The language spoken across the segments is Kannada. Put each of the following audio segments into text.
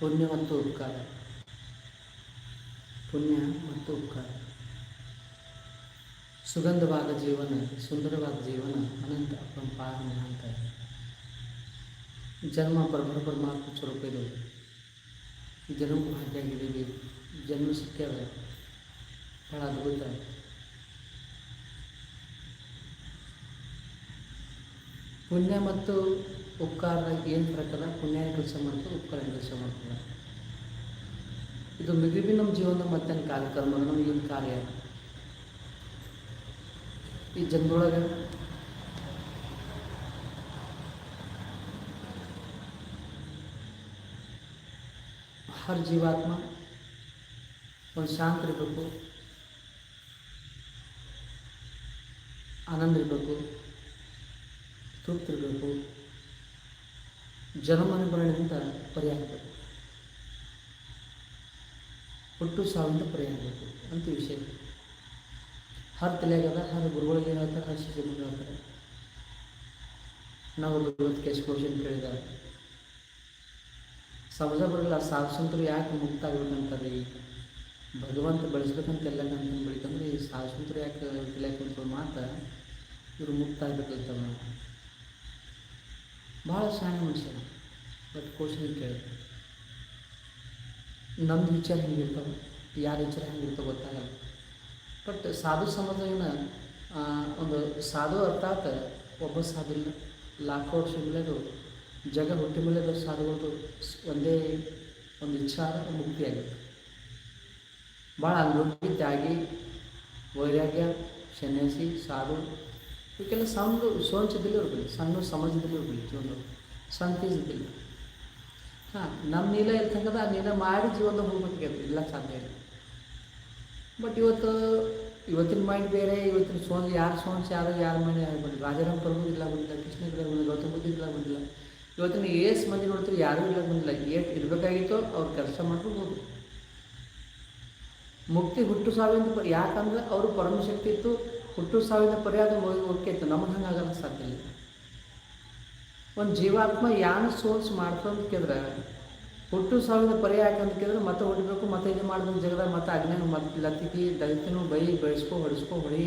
ಪುಣ್ಯ ಮತ್ತು ಉಪಕಾರ ಪುಣ್ಯ ಮತ್ತು ಉಪಕಾರ ಸುಗಂಧವಾದ ಜೀವನ ಸುಂದರವಾದ ಜೀವನ ಅನಂತ ಅಪರಂಪಾರ ಮಹಾಂತ ಜನ್ಮ ಪರಬ್ರಹ್ಮ ಪರಮಾತ್ಮ ಸ್ವರೂಪ ಇದು ಈ ಜನ್ಮಕ್ಕೆ ಭಾಗ್ಯಾಗಿದ್ದೀವಿ ಜನ್ಮ ಸಿಕ್ಕ್ಯಾವ ಭಾಳ ಅದ್ಭುತ ಪುಣ್ಯ ಮತ್ತು ಉಪಕಾರದಾಗ ಏನು ಫರಕ್ ಅದ ಪುಣ್ಯ ಕೆಲಸ ಮಾಡ್ತದೆ ಉಪಕಾರ ಕೆಲಸ ಮಾಡ್ತದೆ ಇದು ಮಿಗಿಬಿ ನಮ್ಮ ಜೀವನದ ಮತ್ತೇನು ಕಾರ್ಯಕ್ರಮ ನಮಗೇನು ಕಾರ್ಯ? ಈ ಜನ್ಮದೊಳಗೆ ಹರ್ ಜೀವಾತ್ಮ, ಒಂದು ಶಾಂತ ಇರಬೇಕು, ಆನಂದ ಇರಬೇಕು ತೃಪ್ತಿರಬೇಕು ಜನ್ಮನ ಮರಣದಿಂದ ಪರಿಹಾರ ಆಗಬೇಕು. ಹುಟ್ಟು ಸಾವಿಂದ ಪರಿಹಾರ ಅಂತ ವಿಷಯ. ಹರ್ ತಲೆಯಾಗದ ಹರ್ ಗುರುಗಳಿಗೆ ಹೇಳ್ತಾರೆ, ಹರ್ ಶಿಷ್ಯರಿಗೆ ಹೇಳ್ತಾರೆ. ನಾವು ಇವತ್ತು ಕೆಸ್ ಕ್ವಶನ್ ಕೇಳಿದ್ದಾರೆ ಸಮಜ ಬರಲ್ಲ ಸಾಧು ಯಾಕೆ ಮುಕ್ತ ಆಗ್ಬೇಕಂತಾರೆ ಈ ಭಗವಂತ ಬೆಳೆಸ್ಬೇಕಂತ ಎಲ್ಲ ಕಂತ ಬೆಳಿತಂದ್ರೆ ಈ ಸಾಧು ಯಾಕೆ ತಲೆಯಾಕೆ ಕುಂತ ಮಾತು ಇವರು ಮುಕ್ತ ಆಗ್ಬೇಕಂತವ ಭಾಳ ಸಹಾಯ ಮನುಷ್ಯ ಬಟ್ ಕ್ವಶನ್ ಕೇಳಿ. ನಮ್ದು ವಿಚಾರ ಹೆಂಗಿರ್ತಾವೆ? ಯಾರ ವಿಚಾರ ಹೆಂಗಿರ್ತಾವೆ ಗೊತ್ತಾಗಲ್ಲ. ಬಟ್ ಸಾಧು ಸಮಾಜನ ಒಂದು ಸಾಧು ಅರ್ಥಾತ್ ಒಬ್ಬ ಸಾಧು ಇಲ್ಲ ಲಾಖೋ ವರ್ಷ ಬೆಳೆದು ಜಗ ಹುಟ್ಟಿ ಬೆಳೆದ ಸಾಧುಗಳದು ಒಂದೇ ಒಂದು ವಿಚಾರ, ಮುಕ್ತಿ ಆಗುತ್ತೆ. ಭಾಳ ಅನುಭವಿ ತ್ಯಾಗಿ, ವೈರಾಗ್ಯ, ಸನ್ಯಾಸಿ, ಸಾಧು ಇವಕ್ಕೆಲ್ಲ ಸಣ್ಣ ಸೋಂಚದಲ್ಲಿ ಇರ್ಬೇಕು ಸಣ್ಣ ಸಮಾಜದಲ್ಲಿ ಇರ್ಬೇಕು ಜೀವನ. ಸಣ್ಣ ಇದ್ದಿಲ್ಲ ಹಾಂ, ನಮ್ಮ ನೀಲ ಇರ್ತಕ್ಕಂಥ ಆ ನೀಲ ಮಾಡಿ ಜೀವನದಾಗ ಹೋಗ್ಬೇಕಾಗ್ಯದ ಇಲ್ಲ ಸಾಧ್ಯ ಇಲ್ಲ. ಬಟ್ ಇವತ್ತು, ಇವತ್ತಿನ ಮೈಂಡ್ ಬೇರೆ, ಇವತ್ತಿನ ಸೋನ್, ಯಾರು ಸೋನ್ಸ್ ಯಾರು ಯಾರ ಮೈಂಡ್ ಯಾರು ಬಂದಿಲ್ಲ ರಾಜಾರಾಮ್ ಪ್ರಭು ಇಲ್ಲ ಬಂದಿಲ್ಲ ಕೃಷ್ಣ ಇಲ್ಲ ಬಂದಿಲ್ಲ ಗೌತಮ ಬುದ್ಧ ಇಲ್ಲ ಬಂದಿಲ್ಲ ಇವತ್ತಿನ ಏಸ್ ಮಂದಿ ನೋಡ್ತೀವಿ, ಯಾರೂ ಇಲ್ಲ ಬಂದಿಲ್ಲ ಏಟ್ ಇರಬೇಕಾಗಿತ್ತೋ, ಅವ್ರು ಕೆಲಸ ಮಾಡ್ಬೋದು ಮುಕ್ತಿ ಹುಟ್ಟು ಅಂತ ಯಾಕಂದ್ರೆ ಅವರು ಪರಮಶಕ್ತಿ ಇತ್ತು ಹುಟ್ಟು ಸಾವಿನ ಪರಿಹಾರ ಓಕೆ ನಮ್ಗೆ ಹಂಗಾಗಲ್ಲ ಸಾಧ್ಯ ಇಲ್ಲ. ಒಂದು ಜೀವಾತ್ಮ ಯಾನು ಸೋಲ್ಸ್ ಮಾಡ್ಕೊಂಡು ಕೇಳಿದ್ರೆ, ಹುಟ್ಟು ಸಾವಿನ ಪರ್ಯಾಯ ಕೇಳಿದ್ರೆ, ಮತ್ತೆ ಹೊಡಿಬೇಕು, ಮತ್ತೆ ಇದು ಮಾಡಿದ್ರೆ ಜಗದಾಗ ಮತ್ತೆ ಅಜ್ಞಾನ ಮತ್ತೆ ಲತ್ತಿಗೆ ದಲಿತನು ಬೈ, ಬೆಳೆಸ್ಕೊ, ಹೊಡಿಸ್ಕೊ, ಹೊಡಿ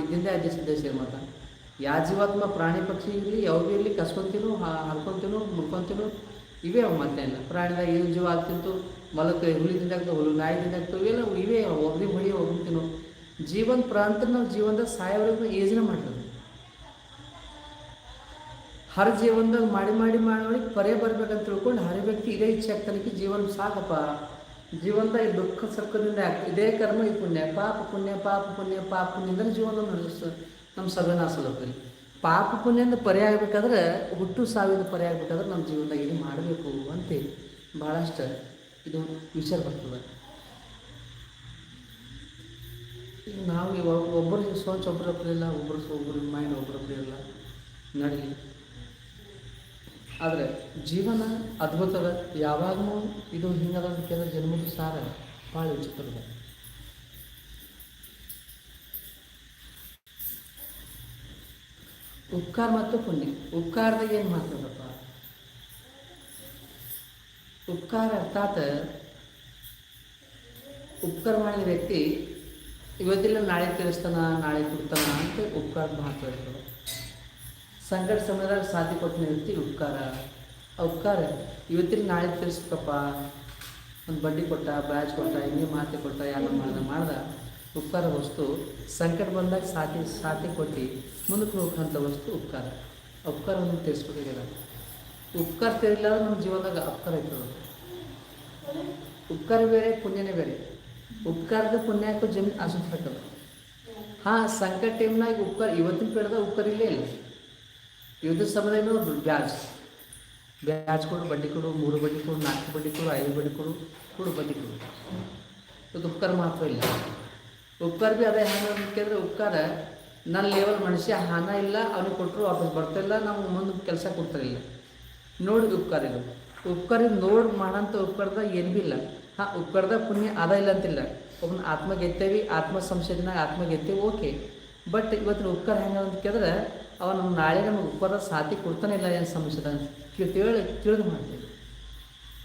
ಇದರಿಂದ ಅಡ್ಜಸ್ಟ್ ದೇಶ ಮತ್ತೆ ಯಾವ ಜೀವಾತ್ಮ ಪ್ರಾಣಿ ಪಕ್ಷಿ ಇರಲಿ, ಯಾವ್ದು ಇರಲಿ, ಕಸ್ಕೊಂತೀನೋ ಹರ್ಕೊಂತೀನೋ ಮುಡ್ಕೊಂತೀನೋ ಇವೇ ಅವು ಮತ್ತೆ ಇಲ್ಲ. ಪ್ರಾಣಿದಾಗ ಏನು ಜೀವ ಆಗ್ತಿತ್ತು, ಮಲಕ್ಕೆ ಹುಲಿ ತಿಂದಾಗ್ತವೆ ಹುಲು ನಾಯಿ ತಿಂದಾಗ್ತವೆ ಇವೆಲ್ಲ ಇವೇ ಒಬ್ಬರಿಗೆ ಹೊಳಿ ಒಬ್ಬರು ಜೀವನ ಪ್ರಾಂತ ನಾವು ಜೀವನದಾಗ ಸಾಯೋವರೆಗೂ ಯೋಜನೆ ಮಾಡ್ತದೆ. ಹರ ಜೀವನದಾಗ ಮಾಡಿ ಮಾಡಿ ಮಾಡಿ ಪರೇ ಬರ್ಬೇಕಂತ ತಿಳ್ಕೊಂಡು ಹರಿ ವ್ಯಕ್ತಿ ಇದೇ ಇಚ್ಛೆ ಆಗ್ತಾನಕ್ಕೆ ಜೀವನ ಸಾಕಪ್ಪ. ಜೀವನದಾಗ ಈ ದುಃಖ ಆಗ್ತದೆ ಇದೇ ಕರ್ಮ ಈ ಪುಣ್ಯ, ಪಾಪ ಪುಣ್ಯ ಪಾಪ ಪುಣ್ಯ, ಪಾಪ ಪುಣ್ಯದಿಂದ ಜೀವನ ನಡೆಸ್ತದೆ ನಮ್ಮ ಸರ್ವನಾಶದಲ್ಲಿ ಪಾಪ ಪುಣ್ಯದಿಂದ ಪರಿ ಆಗ್ಬೇಕಾದ್ರೆ ಹುಟ್ಟು ಸಾವಿನ ಪರಿ ಆಗ್ಬೇಕಾದ್ರೆ ನಮ್ಮ ಜೀವನದಾಗ ಇದು ಮಾಡಬೇಕು ಅಂತೇಳಿ ಭಾಳಷ್ಟು ಇದು ವಿಚಾರ ಬರ್ತದೆ. ನಾವು ಇವಾಗ ಒಬ್ಬರಿಗೆ ಸೋಚ ಒಬ್ಬರೊಬ್ಬರು ಇಲ್ಲ ಒಬ್ಬರು ಒಬ್ಬರ ಮೈಂಡ್ ಒಬ್ಬರೊಬ್ಬರು ಇಲ್ಲ. ನಡೀಲಿ ಆದರೆ ಜೀವನ ಅದ್ಭುತದ, ಯಾವಾಗಲೂ ಇದು ಹಿಂಗದ ಅಂತ ಕೇಳಿದ್ರೆ ಜನ್ಮದ ಸಾರ ಭಾಳ ವಿಚಿತ್ರದ ಉಪಕಾರ ಮತ್ತು ಪುಣ್ಯ. ಉಪ್ಕಾರದಾಗ ಏನು ಮಾಡ್ತದಪ್ಪ ಉಪಕಾರ ಅರ್ಥಾತ್ ಉಪ್ಕಾರ ಮಾಡಿದ ವ್ಯಕ್ತಿ ಇವತ್ತಿಲ್ಲ, ನಾಳೆ ತಿಳಿಸ್ತಾನ ನಾಳೆ ಕೊಡ್ತಾನ ಅಂತ ಉಪಕಾರ ಇರ್ತದೆ ಸಂಕಟ ಸಮಯದಾಗ ಸಾಧ್ಯ ಕೊಟ್ಟಿನ ವ್ಯಕ್ತಿ ಉಪಕಾರ. ಆ ಉಪಕಾರ ಇವತ್ತಿನ ನಾಳೆ ತಿಳಿಸ್ಬೇಕಪ್ಪ ಒಂದು ಬಡ್ಡಿ ಕೊಟ್ಟ ಬ್ಯಾಚ್ ಕೊಟ್ಟ, ಹಿಂಗೆ ಮಾತೆ ಕೊಟ್ಟ ಯಾರು ಮಾಡ್ದ ಮಾಡ್ದ. ಉಪಕಾರ ವಸ್ತು, ಸಂಕಟ ಬಂದಾಗ ಸಾಥಿ ಸಾಥಿ ಕೊಟ್ಟು ಮುಂದಕ್ಕೆ ಹೋಗುವಂಥ ವಸ್ತು ಉಪಕಾರ. ಉಪಕಾರವನ್ನು ತಿಳಿಸ್ಬೇಕಾಗ್ಯದ. ಉಪಕಾರ ತಿಳಿಲ್ಲ ನಮ್ಮ ಜೀವನದಾಗ ಅಪಕಾರ ಇತ್ತು ಉಪಕಾರ ಬೇರೆ, ಪುಣ್ಯನೇ ಬೇರೆ. ಉಪಕಾರದ ಪುಣ್ಯಕ್ಕೂ ಜಮ್ ಆಸಕ್ತಕ್ಕದ ಹಾಂ, ಸಂಕಟ ಟೈಮ್ನಾಗ ಉಪ್ಕಾರ, ಇವತ್ತಿನ ಪೇಡ್ದಾಗ ಉಪ್ಕಾರ ಇಲ್ಲೇ ಇಲ್ಲ. ಯುದ್ಧ ಸಮಯದಾಗ ನೋಡ್ರಿ ಬ್ಯಾಜ್. ಬ್ಯಾಜ್ ಕೊಡು, ಬಡ್ಡಿ ಕೊಡು, ಮೂರು ಬಡ್ಡಿ ಕೊಡು, ನಾಲ್ಕು ಬಡ್ಡಿ ಕೊಡು, ಐದು ಬಡ್ಡಿ ಕೊಡು ಕೊಡು ಬಡ್ಡಿ ಕೊಡು. ಇದು ಉಪ್ಕಾರ ಮಾತ್ರ ಇಲ್ಲ. ಉಪ್ಕಾರ ಭೀ ಅದೇ ಹೆಂಗೆ ಕೇಳಿದ್ರೆ ಉಪ್ಕಾರ ನನ್ನ ಲೆವೆಲ್ ಮನುಷ್ಯ ಹಾನ ಇಲ್ಲ, ಅವ್ನಿಗೆ ಕೊಟ್ಟರು ವಾಪಸ್ ಬರ್ತಾಯಿಲ್ಲ ನಾವು ಮುಂದೆ ಕೆಲಸ ಕೊಡ್ತಾರಿಲ್ಲ ನೋಡಿ ಉಪ್ಕಾರ ಇದು. ಉಪ್ಕಾರ ನೋಡಿ ಮಾಡೋಂಥ ಉಪ್ಕಾರದಾಗ ಏನು ಭೀ ಇಲ್ಲ. ಹಾಂ ಉಪಕಾರದಾಗ ಪುಣ್ಯ ಅದ ಇಲ್ಲ ಅಂತಿಲ್ಲ ಒಬ್ಬನ ಆತ್ಮ ಗೆತ್ತೇವಿ ಆತ್ಮ ಸಂಶೋಧನಾಗ ಆತ್ಮ ಗೆತ್ತೇವಿ ಓಕೆ. ಬಟ್ ಇವತ್ತಿನ ಉಪ್ಕಾರ ಹೆಂಗೆ ಅಂತ ಕೇಳಿದ್ರೆ, ಅವ ನಮ್ಮ ನಾಳೆ ನಮ್ಗೆ ಉಪಕಾರ ಸಾತಿ ಕೊಡ್ತಾನೆ ಇಲ್ಲ ಏನು ಸಂಶೋಧನ ಅಂತ. ತಿಳಿ ತಿಳಿದು ಮಾಡ್ತೀವಿ.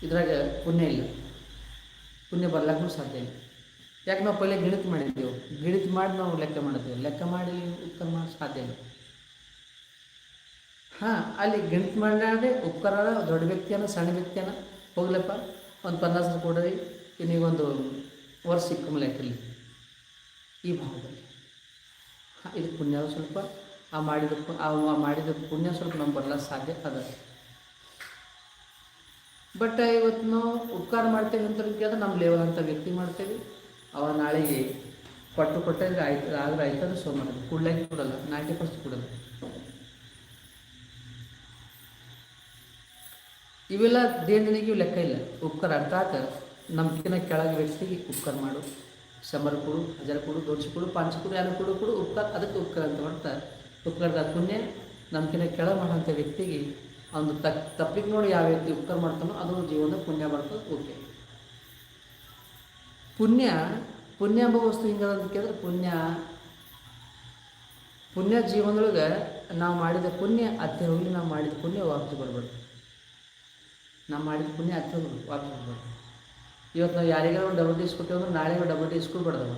ಇದ್ರಾಗ ಪುಣ್ಯ ಇಲ್ಲ. ಪುಣ್ಯ ಬರ್ಲಾಕೂ ಸಾಧ್ಯ ಇಲ್ಲ. ಯಾಕೆ ನಾವು ಪहिले ಗಿಣಿತ ಮಾಡಿದ್ದೇವೆ? ಗಿಣಿತ ಮಾಡಿ ನಾವು ಲೆಕ್ಕ ಮಾಡಿದ್ದೀವಿ. ಲೆಕ್ಕ ಮಾಡಿ ಉಪ್ಕಾರ ಮಾಡೋ ಸಾಧ್ಯ ಇಲ್ಲ. ಹಾಂ, ಅಲ್ಲಿ ಗಣಿತ ಮಾಡಲಾರ್ದೆ ಉಪ್ಕಾರ ದೊಡ್ಡ ವ್ಯಕ್ತಿಯನ್ನ ಸಣ್ಣ ವ್ಯಕ್ತಿಯನ್ನ ಹೋಗ್ಲಪ್ಪ. ಒಂದು ಪನ್ನಾಸ ಕೊಡ್ರಿ, ಇನ್ನೀಗೊಂದು ವರ್ಷ ಸಿಕ್ಕ ಲೆಕ್ಕಲ್ಲಿ ಈ ಭಾವದಲ್ಲಿ ಇದು ಪುಣ್ಯ ಸ್ವಲ್ಪ. ಆ ಮಾಡಿದ ಆ ಮಾಡಿದ ಪುಣ್ಯ ಸ್ವಲ್ಪ ನಮ್ಗೆ ಬರ್ಲಿಕ್ಕೆ ಸಾಧ್ಯ ಅದ. ಬಟ್ ಇವತ್ತು ನಾವು ಉಪಕಾರ ಮಾಡ್ತೇವೆ ಅಂತ ಕೇಳಿದ್ರೆ ನಮ್ಮ ಲೇವಲ್ ಅಂತ ವ್ಯಕ್ತಿ ಮಾಡ್ತೇವೆ. ಅವ ನಾಳೆಗೆ ಕೊಟ್ಟು ಕೊಟ್ಟಿದ್ರೆ ಆಯ್ತು, ಆದ್ರೆ ಆಯ್ತಂದ್ರೆ ಸೋ ಮಾಡೋದು ಕೊಡ್ಲಿಕ್ಕೆ ಕೊಡಲ್ಲ, ನೈಂಟಿ ಪರ್ಸೆಂಟ್ ಕೊಡಲ್ಲ. ಇವೆಲ್ಲ ದೇಣಿಗೆಗೂ ಲೆಕ್ಕ ಇಲ್ಲ. ಉಪಕಾರ ಅರ್ಥಾತ್ ನಮ್ಕಿನ ಕೆಳಗೆ ವ್ಯಕ್ತಿಗೆ ಉಪ್ಕರ್ ಮಾಡು. ಶಂಬರ್ ಕೊಡು ಹಜರ ಕೊಡು, ದೋಡ್ಸಿ ಕೊಡು, ಪಾಂಚ್ ಕೊಡು, ಯಾರು ಕೊಡು ಕೊಡು ಉಪ್ಕರ್ ಅದಕ್ಕೆ ಉಪ್ಕರ್ ಅಂತ ಮಾಡ್ತಾ. ಉಪ್ಕರ್ದ ಪುಣ್ಯ ನಮ್ಕಿನ ಕೆಳ ಮಾಡೋಂಥ ವ್ಯಕ್ತಿಗೆ ಒಂದು ತಕ್ ತಪ್ಪಿಗೆ ನೋಡಿ ಯಾವ ವ್ಯಕ್ತಿ ಉಪಕಾರ ಮಾಡ್ತಾನೋ ಅದು ಜೀವನ ಪುಣ್ಯ ಮಾಡ್ತದೆ, ಓಕೆ. ಪುಣ್ಯ ಪುಣ್ಯ ಎಂಬ ವಸ್ತು ಹಿಂಗದ ಅಂತ ಕೇಳಿದ್ರೆ ಪುಣ್ಯ ಪುಣ್ಯ ಜೀವನದೊಳಗೆ ನಾವು ಮಾಡಿದ ಪುಣ್ಯ ಅತ್ತೆ ಹೋಗಿ ನಾವು ಮಾಡಿದ ಪುಣ್ಯ ವಾಪಸ್ ಬರ್ಬಾರ್ದು ನಾವು ಮಾಡಿದ ಪುಣ್ಯ ಹೋಗ್ಬೇಕು ವಾಪಸ್ ಹೋಗ್ಬಾರ್ದು ಇವತ್ತು ನಾವು ಯಾರಿಗಾರ ಒಂದು ಡಬಲ್ ಟೀಸ್ ಕೊಟ್ಟಿವಿ ಅಂದ್ರೆ ನಾಳೆ ಡಬಲ್ ಟೀಸ್ ಕೊಡ್ಬಾರ್ದವ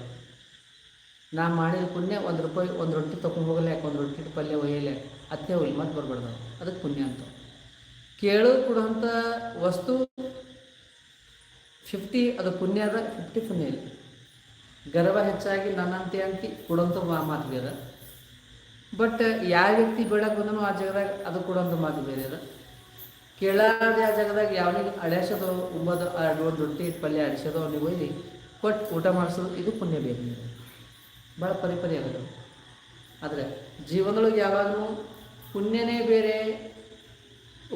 ನಾ ಮಾಡಿದ ಪುಣ್ಯ ಒಂದು ರೂಪಾಯಿ, ಒಂದು ರೊಟ್ಟಿ ತೊಗೊಂಡು ಹೋಗಲ್ಲ ಯಾಕೆ? ಒಂದು ರೊಟ್ಟಿ ಪಲ್ಯ ಒಯ್ಯಲ್ಲ ಅತ್ತೆ ಹೋಗ್ಲಿ ಮತ್ತೆ ಬರ್ಬಾರ್ದು. ಅದಕ್ಕೆ ಪುಣ್ಯ ಅಂತ. ಕೇಳೋ ಕೊಡುವಂಥ ವಸ್ತು ಫಿಫ್ಟಿ ಅದು ಪುಣ್ಯ ಅದ ಫಿಫ್ಟಿ ಪುಣ್ಯ ಇಲ್ಲ. ಗರ್ವ ಹೆಚ್ಚಾಗಿ ಅಂತಿ ಕೊಡೋಂಥ ಮಾ- ಮಾತು ಬೇರೆ. ಬಟ್, ಯಾವ ವ್ಯಕ್ತಿ ಬೇಡಕ್ಕೆ ಬಂದನೋ ಆ ಜಾಗದಾಗ ಅದು ಕೊಡೋಂಥ ಮಾತು ಬೇರೆ ಅದ. ಕೇಳಾದ ಆ ಜಾಗದಾಗ ಯಾವನಿಗೆ ಅಡ್ಯಾಸೋದು ಉಂಬೋದು ಒಂದು ರೊಟ್ಟಿ ಪಲ್ಯ ಅಳಿಸೋದು ಅವ್ನಿಗೆ ಒಯ್ದು ಕೊಟ್ಟು ಊಟ ಮಾಡಿಸೋದು ಇದು ಪುಣ್ಯ ಬೇಕು ಭಾಳ ಪರಿಪರಿ ಆಗೋದು. ಆದರೆ ಜೀವನದೊಳಗೆ ಯಾವಾಗಲೂ ಪುಣ್ಯನೇ ಬೇರೆ,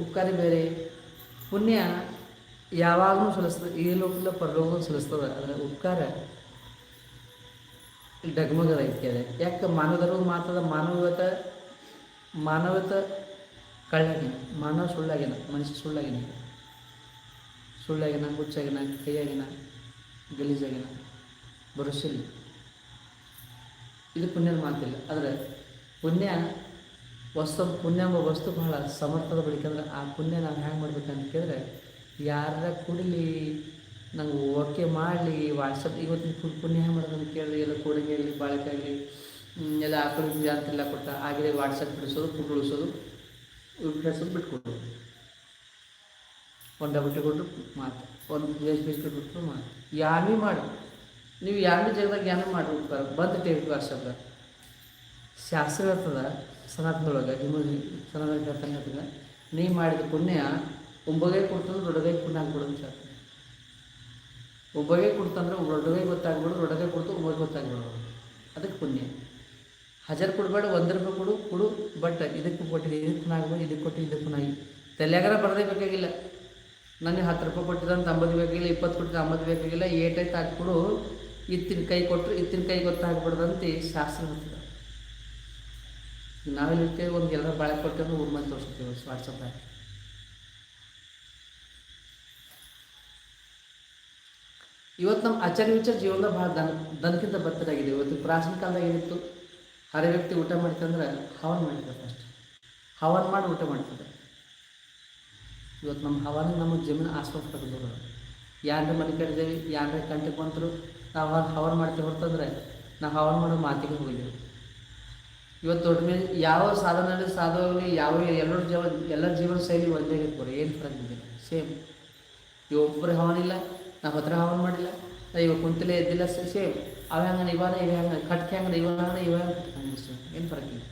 ಉಪಕಾರ ಬೇರೆ. ಪುಣ್ಯ ಯಾವಾಗಲೂ ಸಲ್ಲಿಸ್ತದೆ, ಈ ಲೋಕದ ಪರಲೋಕ ಸಲ್ಲಿಸ್ತದೆ. ಅಂದರೆ ಉಪಕಾರ ಡಗಮಗದ ಐತಿ ಅದೇ. ಯಾಕೆ ಮಾನವರು ಮಾತದ ಮಾನವತ ಮಾನವತ ಕಳ್ಳಾಗಿನ ಮಾನವ ಸುಳ್ಳಾಗಿನ ಮನುಷ್ಯ ಸುಳ್ಳಾಗಿನ ಸುಳ್ಳಾಗಿನ ಹುಚ್ಚಾಗಿನ ಕೈಯಾಗಿನ ಗಲೀಜಾಗಿನ ಬರುಸಿಲ್ಲ ಇದು ಪುಣ್ಯದ ಮಾತಿಲ್ಲ. ಆದರೆ ಪುಣ್ಯ, ವಸ್ತು ಪುಣ್ಯ ಎಂಬ ವಸ್ತು ಬಹಳ ಸಮರ್ಥದ ಬಳಿಕಂದ್ರೆ ಆ ಪುಣ್ಯ ನಾವು ಹ್ಯಾಂಗೆ ಮಾಡ್ಬೇಕಂತ ಕೇಳಿದ್ರೆ ಯಾರ ಕುಡಿಲಿ ನಂಗೆ ಓಕೆ ಮಾಡಲಿ, ವಾಟ್ಸಪ್ ಇವತ್ತಿನ ಫುಲ್ ಪುಣ್ಯ ಹ್ಯಾಂಗೆ ಮಾಡೋದಂತ ಕೇಳಿದ್ರೆ ಎಲ್ಲ ಕೂಡಿಗೆ ಆಗಲಿ, ಬಾಳಿಕೆ ಆಗಲಿ ಎಲ್ಲ ಆಕಳಿಗೆ ಅಂತೆಲ್ಲ ಕೊಟ್ಟ ಆಗಿದೆ ವಾಟ್ಸಪ್ ಬಿಡಿಸೋದು ಫುಡ್ ಉಳಿಸೋದು. ಬಿಡಿಸೋದು ಬಿಟ್ಕೊಡೋದು ಒಂದು ಡಬಲ್ ಕೊಟ್ಟರು ಮಾತು. ಒಂದು ಬೇಸ್ ಬಿಸ್ಕೆಟ್ ಬಿಟ್ಟು ಮಾತು. ಯಾರು ಮಾಡಿ. ನೀವು ಯಾರು ಜಾಗದಾಗ ಯಾನೇ ಮಾಡಿ ಬಂದು ಟೇಕ್ ವಾಟ್ಸಪ್ದಾಗ ಶಾಸ್ತ್ರ ಇರ್ತದ, ಸನಾತನದೊಳಗೆ ನಿಮ್ಮ ಸನಾತನ ಹೇಳ್ತಾನೆ ಹೇಳ್ತದೆ ನೀ ಮಾಡಿದ ಪುಣ್ಯ ಒಬ್ಬಗೆ ಕೊಡ್ತಂದ್ರೆ ದೊಡ್ಡಗೈ ಪುಣ್ಯ ಆಗ್ಬಿಡೋದು ಶಾಸ್ತ್ರ ಒಬ್ಬಗೆ ಕೊಡ್ತಂದ್ರೆ ದೊಡ್ಡಗೈ ಗೊತ್ತಾಗ್ಬಿಡು ದೊಡ್ಡಗೈ ಕೊಡ್ತು ಒಬ್ಬಗೆ ಗೊತ್ತಾಗ್ಬಿಡೋದು ಅದಕ್ಕೆ ಪುಣ್ಯ. ಹಜಾರ್ ಕೊಡಬೇಡ, ಒಂದು ರೂಪಾಯಿ ಕೊಡು ಕೊಡು ಬಟ್ ಇದಕ್ಕೆ ಕೊಟ್ಟಿದೆ, ಇದಕ್ಕೆ ಆಗ್ಬೋದು ಇದಕ್ಕೆ ಕೊಟ್ಟು ಇದಕ್ಕೆ ನಾಗಿ ತಲೆಯಾಗಾರ ಬರದೇ ಬೇಕಾಗಿಲ್ಲ. ನನಗೆ ಹತ್ತು ರೂಪಾಯಿ ಕೊಟ್ಟಿದ್ದಂತ ಅಂಬತ್ತು ಬೇಕಾಗಿಲ್ಲ, ಇಪ್ಪತ್ತು ಕೊಟ್ಟಿದ್ದ ಅಂಬತ್ತು ಬೇಕಾಗಿಲ್ಲ ಏಟೈತೆ ಹಾಕ್ಬಿಡು ಇತ್ತಿನ ಕೈ ಕೊಟ್ಟರು ಇತ್ತಿನ ಕೈ ಗೊತ್ತಾಗ್ಬಿಡ್ದಂತೆ ಶಾಸ್ತ್ರ ಹೇಳ್ತದೆ ನಾವೆಲ್ಲ ಇರ್ತೇವೆ, ಒಂದು ಎಲ್ಲರ ಬಾಳೆ ಕೊಟ್ಟು ಊರು ಮಂದಿ ತೋರಿಸ್ತೀವಿ ವಾಟ್ಸಪ್ದಾಗ ಇವತ್ತು ನಮ್ಮ ಆಚಾರ್ಯ ವಿಚಾರ ಜೀವನದ ಭಾಳ ದನ, ದನಕ್ಕಿಂತ ಬತ್ತರಾಗಿದೆ ಇವತ್ತು ಪ್ರಾಚೀನ ಕಾಲದಾಗ ಏನಿತ್ತು? ಹರ ವ್ಯಕ್ತಿ ಊಟ ಮಾಡ್ತಂದ್ರೆ ಹವನ್ ಮಾಡಿದ ಫಸ್ಟ್ ಹವನ್ ಮಾಡಿ ಊಟ ಮಾಡ್ತದೆ. ಇವತ್ತು ನಮ್ಮ ಹವನ ನಮ್ಮ ಜಮೀನು ಆಸ್ಪತ್ರೆ ತೆಗೆದು ಯಾರ ಮನೆ ಕಟ್ಟಿದೇವಿ ಯಾರ ಕಂಟಿಗೆ ಬಂತರು, ನಾವು ಹವನ್ ಹವನ್ ಮಾಡ್ತೀವಿ ಹೊರತಂದ್ರೆ ನಾವು ಹವನ್ ಮಾಡೋ ಮಾತಿಗೆ ಹೋಗಿದ್ದೀವಿ ಇವತ್ತು ದೊಡ್ಡ ಮೇಲೆ ಯಾವ ಸಾಧನ ಸಾಧನೆ ಯಾವ ಎಲ್ಲರ ಜೀವ ಎಲ್ಲ ಜೀವನ ಶೈಲಿ ಒಂದೇ ಇರ್ಬೋದು ಏನು ಫರಕ್ ಸೇಮ್. ಇವ ಒಬ್ಬರು ಹವನ ಇಲ್ಲ, ನಾವು ಹತ್ರ ಹವನ್ ಮಾಡಿಲ್ಲ ಇವಾಗ ಕುಂತಲೇ ಎದ್ದಿಲ್ಲ ಸೇಮ್. ಅವ ಹಂಗನ ಇವಾನ ಇವ ಹಂಗ ಕಟ್ಕೆ ಹಂಗನ ಇವಾಗ ಹಂಗನ ಇವ ಏನು ಫರಕ್ ಇಲ್ಲ.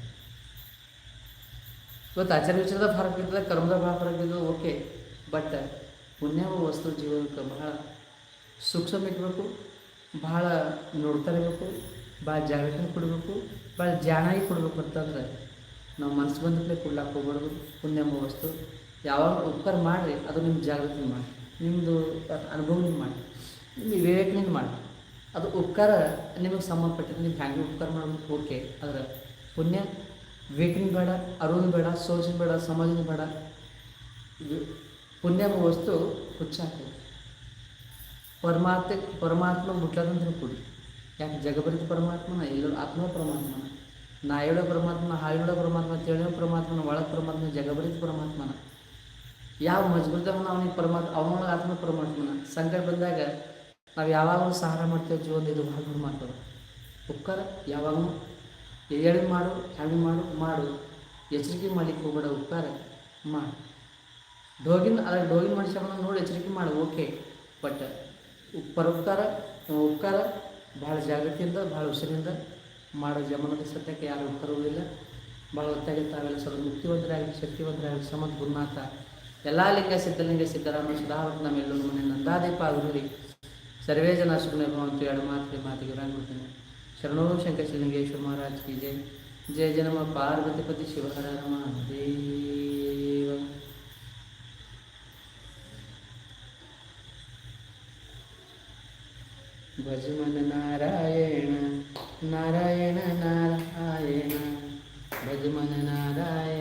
ಇವತ್ತು ಆಚಾರ ವಿಚಾರದ ಫರಕ್ ಇರ್ತದೆ, ಕರ್ಮದ ಭಾಳ ಫರಕ್ ಇರ್ತದೆ, ಓಕೆ. ಬಟ್ ಪುಣ್ಯವ ವಸ್ತು ಜೀವನಕ್ಕೆ ಬಹಳ ಸೂಕ್ಷ್ಮ ಇರಬೇಕು ಭಾಳ ನೋಡ್ತಾ ಇರಬೇಕು ಭಾಳ ಜಾಗೃತಿ ಕೊಡಬೇಕು ಭಾಳ ಜಾಣಾಗಿ ಕೊಡಬೇಕು ಅಂತಂದ್ರೆ ನಾವು ಮನಸ್ಸು ಬಂದಕ್ಕೆ ಕೊಡ್ಲಾಕ ಹೋಗ್ಬಾರ್ದು. ಪುಣ್ಯಮ ವಸ್ತು. ಯಾವಾಗ ಉಪಕಾರ ಮಾಡಿರಿ, ಅದು ನಿಮ್ಮ ಜಾಗೃತಿ ಮಾಡಿ ನಿಮ್ಮದು ಅನುಭವದಿಂದ ಮಾಡಿ ನಿಮ್ಮ ವಿವೇಕದಿಂದ ಮಾಡಿ. ಅದು ಉಪಕಾರ ನಿಮಗೆ ಸಂಬಂಧಪಟ್ಟಿದ್ದು ನೀವು ಹ್ಯಾಂಗೆ ಉಪಕಾರ ಮಾಡಬೇಕು ಓಕೆ ಆದರೆ ಪುಣ್ಯ. ವಿವೇಕನ ಬೇಡ, ಅರುಣ್ ಬೇಡ ಸೋಚಿನ ಬೇಡ, ಸಮಾಜನ ಬೇಡ. ಇದು ಪುಣ್ಯ ವಸ್ತು ಹುಚ್ಚಾಕಿ ಪರಮಾತ್ಮ ಪರಮಾತ್ಮ ಮುಟ್ಲದಂದ್ರೆ ಕೊಡಿ. ಯಾಕೆ ಜಗಬರಿತ ಪರಮಾತ್ಮನ, ಎಲ್ಲರೂ ಆತ್ಮ ಪರಮಾತ್ಮನ ನಾಯೋಡ ಪರಮಾತ್ಮ ಹಾಯೋಡ ಪರಮಾತ್ಮ ತಿಳಿಯೋ ಪರಮಾತ್ಮನ ಒಳ ಪರಮಾತ್ಮ ಜಗಬರಿತ ಪರಮಾತ್ಮನ. ಯಾವ ಮಜಬೂರ್ದವನ ಅವನಿಗೆ ಪರಮಾತ್ಮ, ಅವನೊಳಗೆ ಆತ್ಮ ಪರಮಾತ್ಮನ. ಸಂಕಟ ಬಂದಾಗ ನಾವು ಯಾವಾಗಲೂ ಸಹಾರ ಮಾಡ್ತೇವೆ ಜೀವನ ಇದು ಭಾಳ ಮಾಡ್ತೇವೆ. ಉಪ್ಕಾರ ಯಾವಾಗಲೂ ಯಾವಾಗ ಹೇಳಿ ಮಾಡು ಹೆಂಗೆ ಮಾಡು ಮಾಡು. ಎಚ್ಚರಿಕೆ ಮಾಡ್ಲಿಕ್ಕೆ ಹೋಗ್ಬೇಡ, ಉಪ್ಕಾರ ಮಾಡು. ಡೋಗಿನ ಅದ್ರ ಡೋಗಿನ ಮನುಷ್ಯನ ನೋಡಿ, ಎಚ್ಚರಿಕೆ ಮಾಡು, ಓಕೆ. ಬಟ್ ಪರೋಪಕಾರ ಉಪಕಾರ ಭಾಳ ಜಾಗೃತಿಯಿಂದ ಭಾಳ ಹುಷಾರಿಂದ ಮಾಡೋ ಜಮಾನದ ಸತ್ಯಕ್ಕೆ ಯಾರು ಉಪಕಾರವಿಲ್ಲ ಭಾಳ ಹೊತ್ತಾಗಿ ತಾವೆಲ್ಲ ಸ್ವಲ್ಪ ಮುಕ್ತಿವಂತರಾಗಲಿ ಶಕ್ತಿವಂತರಾಗಲಿ ಸಮತ್ ಗುರುನಾಥ. ಎಲ್ಲ ಲಿಂಗ ಸಿದ್ಧಲಿಂಗ ಸಿದ್ದರಾಮ ಸುಧಾವತ್ ನಮ್ಮೆಲ್ಲರೂ ಮನೆ ನಂದಾದೀಪ सर्वे जना सुखने भवन्तु यणमात्रे मातिगुरांगुतने शरणो शंकर लिंगेश्वर महाराज की जय। जय जनम पार्वतीपति शिव हर महादेव। भज मन नारायण नारायण नारायण। भजमन नारायण